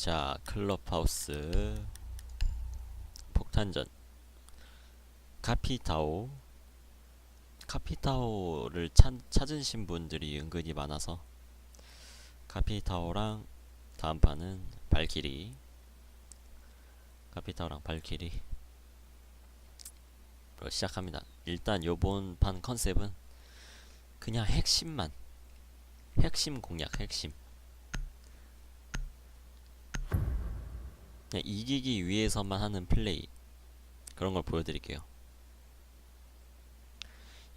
자, 클럽하우스. 폭탄전. 카피타오. 카피타오를 찾, 찾으신 분들이 은근히 많아서. 카피타오랑 다음 판은 발키리. 카피타오랑 발키리. 로 시작합니다. 일단 요번 판 컨셉은 그냥 핵심만. 핵심 공략 핵심 그냥 이기기 위해서만 하는 플레이 그런 걸 보여드릴게요.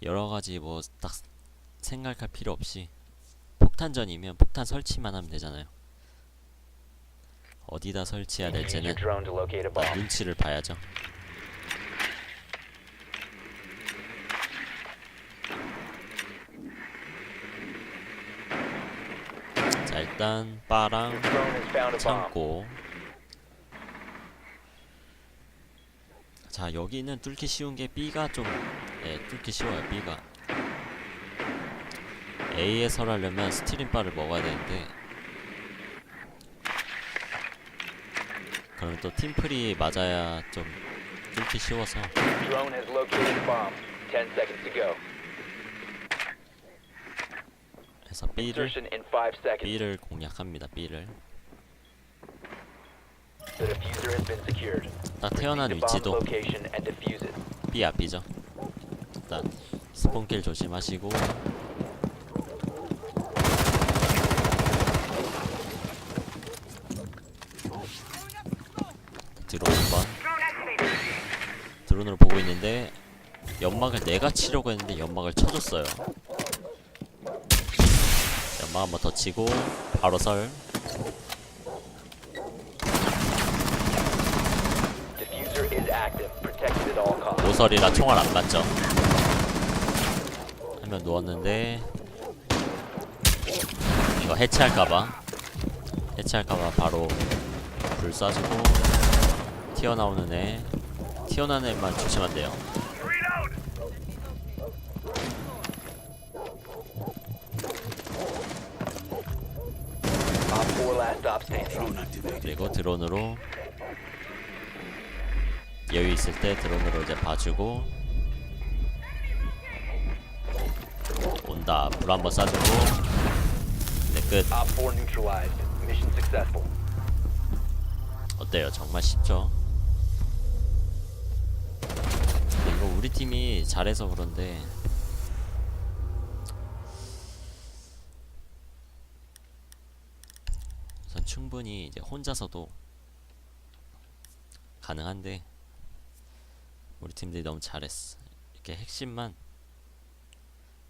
여러 가지 뭐 딱 생각할 필요 없이 폭탄전이면 폭탄 설치만 하면 되잖아요. 어디다 설치해야 될지는. 눈치를 봐야죠. 자 일단 바랑 bomb. 창고 자 여기는 뚫기 쉬운 게 B가 좀 예, 뚫기 쉬워요 B가 A에 설하려면 스티린바를 먹어야 되는데 그럼 또 팀플이 맞아야 좀 뚫기 쉬워서 Drone has located a bomb. 10 seconds to go. 해서 B를 Insertion in 5 seconds. B를 공략합니다 B를 딱 태어난 위치도. B 앞이죠. 일단 스폰킬 조심하시고. 드론 한번. 드론으로 보고 있는데 연막을 내가 치려고 했는데 연막을 쳐줬어요. 연막 한번 더 치고 바로 설 모서리라 총알 안 맞죠? 한 명 누웠는데. 이거 해체할까봐. 해체할까봐 바로 불 쏴주고 튀어나오는 애. 튀어나오는 애만 조심하면 돼요. Op 4 last stop standing. 그리고 드론으로 여유 있을 때 드론으로 이제 봐주고 온다 불 한번 쏴주고 네 끝 Op 4 neutralized. Mission successful. 어때요? 정말 쉽죠? 근데 이거 우리 팀이 잘해서 그런데 전 충분히 이제 혼자서도 가능한데 우리 팀들이 너무 잘했어. 이렇게 핵심만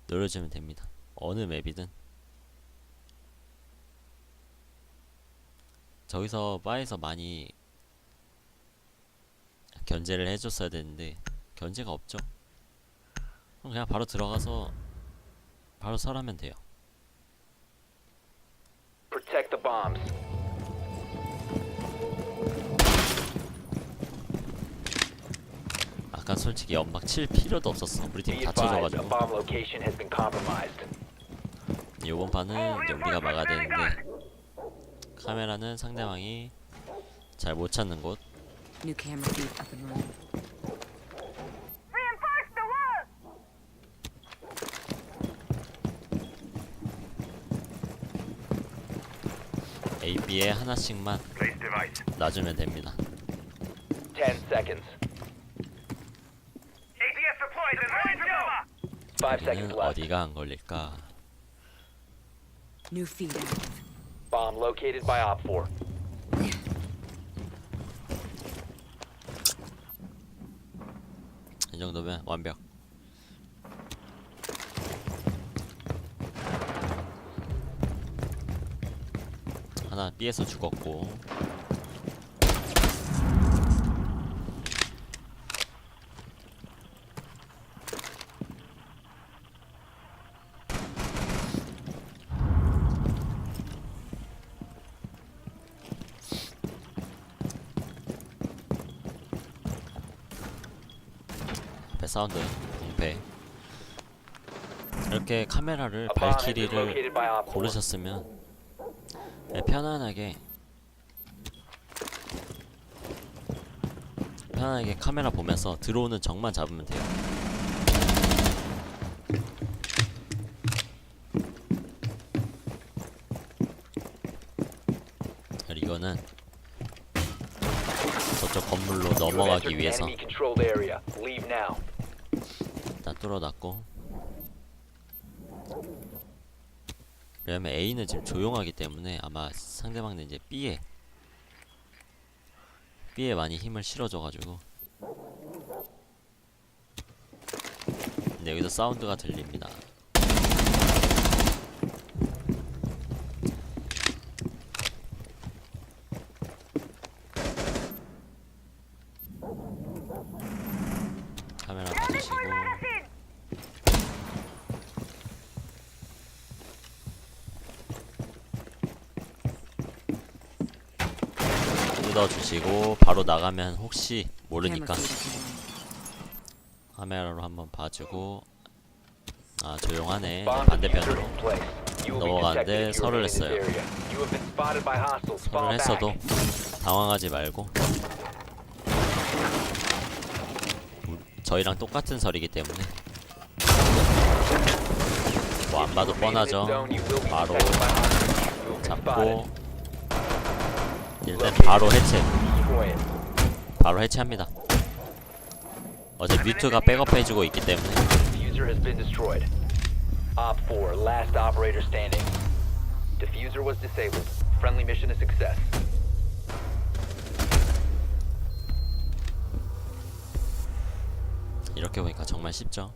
노려주면 됩니다. 어느 맵이든 저기서 바에서 많이 견제를 해줬어야 되는데 견제가 없죠. 그럼 그냥 바로 들어가서 바로 설하면 돼요. Protect the bombs. 아까 솔직히 연막 칠 필요도 없었어. 우리 팀 다쳐져가지고. 요번 판은 이제 우리가 막아야 되는데 카메라는 상대방이 잘 못 찾는 곳. New camera feed up and running. A, B에 하나씩만 놔주면 됩니다. 10 seconds. 5 seconds 얘는 left. 어디가 안 걸릴까? New feed active. Bomb located by Op 4. 이 정도면 완벽. 하나 B에서 죽었고 사운드. 네, 공패 이렇게 카메라를 발키리를 고르셨으면 네, 편안하게. 편안하게 카메라 보면서 들어오는 정만 잡으면 돼요. 이거는 저쪽 건물로 넘어가기 위해서. 일단 뚫어놨고. 왜냐면 A는 지금 조용하기 때문에 아마 상대방은 이제 B에 B에 많이 힘을 실어줘가지고. 근데 여기서 사운드가 들립니다 카메라 봐주시고 뜯어주시고 바로 나가면 혹시 모르니까. 카메라로 한번 봐주고 아 조용하네 반대편으로 넘어가는데 설을 했어요. 설을 했어도. 당황하지 말고 우- 저희랑 똑같은 설이기 때문에 뭐 안 봐도 뻔하죠 바로. 잡고 일단 바로 해체. 바로 해체합니다 어제 뮤트가 백업해주고 있기 때문에 Diffuser has been destroyed. Op 4, last operator standing. Diffuser was disabled. Friendly mission a success. 이렇게 보니까 정말 쉽죠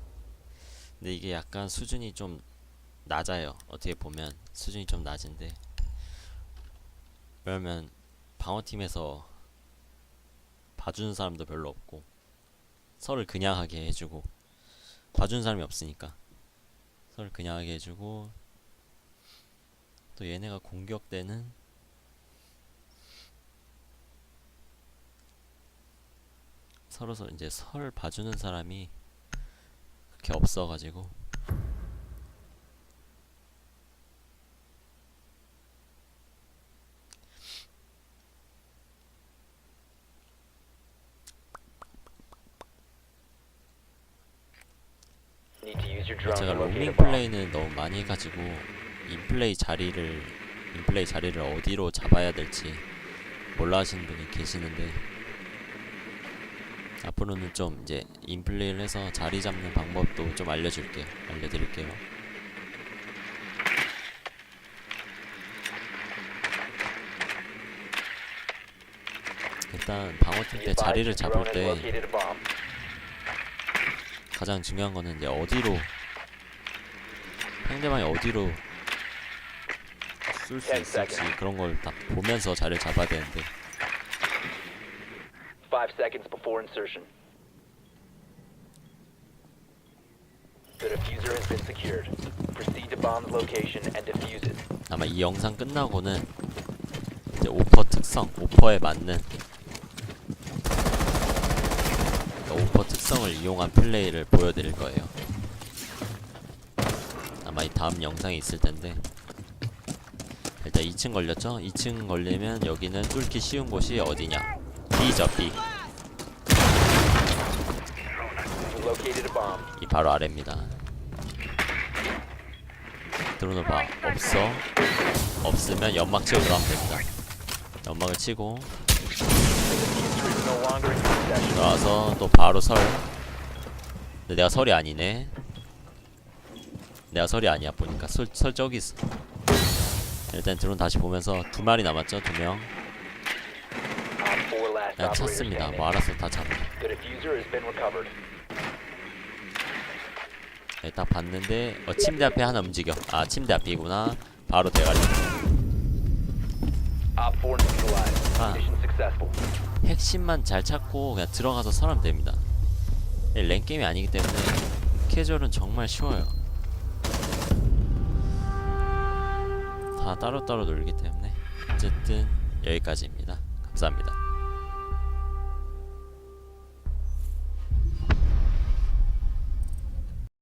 근데 이게 약간 수준이 좀 낮아요 어떻게 보면 수준이 좀 낮은데 그러면 방어팀에서 봐주는 사람도 별로 없고 설을 그냥 하게 해주고 봐주는 사람이 없으니까 설을 그냥 하게 해주고 또 얘네가 공격되는 서로서 이제 설 봐주는 사람이 그렇게 없어가지고 제가 롱링. 플레이는 너무 많이 해가지고 인플레이 자리를 인플레이 자리를 어디로 잡아야 될지 몰라 하시는 분이 계시는데 앞으로는 좀 이제 인플레이를 해서 자리 잡는 방법도 좀 알려줄게요 알려드릴게요 일단 방어팀 때 자리를 잡을 때. 가장 중요한 거는 이제 어디로 상대방이 어디로 쏠 수 있을지. 그런 걸 다 보면서 자리를 잡아야 되는데 Five seconds before insertion. The diffuser has been secured. Proceed to bomb's location and defuse it. 아마 이 영상 끝나고는 이제 오퍼 특성, 오퍼에 맞는 그 오퍼 특성을 이용한 플레이를 보여드릴 거예요. 아마 이 다음 영상이 있을 텐데 일단 2층 걸렸죠? 2층 걸리면 여기는 뚫기 쉬운 곳이 어디냐? B죠 B. 이 바로 아래입니다. 들어오봐 없어 없으면 연막 치고 들어가면 됩니다. 연막을 치고. 들어와서 또 바로 설. 근데 내가 설이 아니네. 내가 설이 아니야 보니까 설, 설 저기 있어. 일단 드론 다시 보면서 두 마리 남았죠 두 명. Op 4 last 그냥 operator 찼습니다. 뭐 알아서 다 잡아. 네, 딱 봤는데 어, 침대 앞에 하나 움직여. 아 침대 앞이구나. 바로 대가리. Op 4 neutralized. Mission successful. 핵심만 잘 찾고 그냥 들어가서 설하면 됩니다. 네, 랭 게임이 아니기 때문에 캐주얼은 정말 쉬워요. 다 따로따로 놀기 때문에 어쨌든 여기까지입니다. 감사합니다.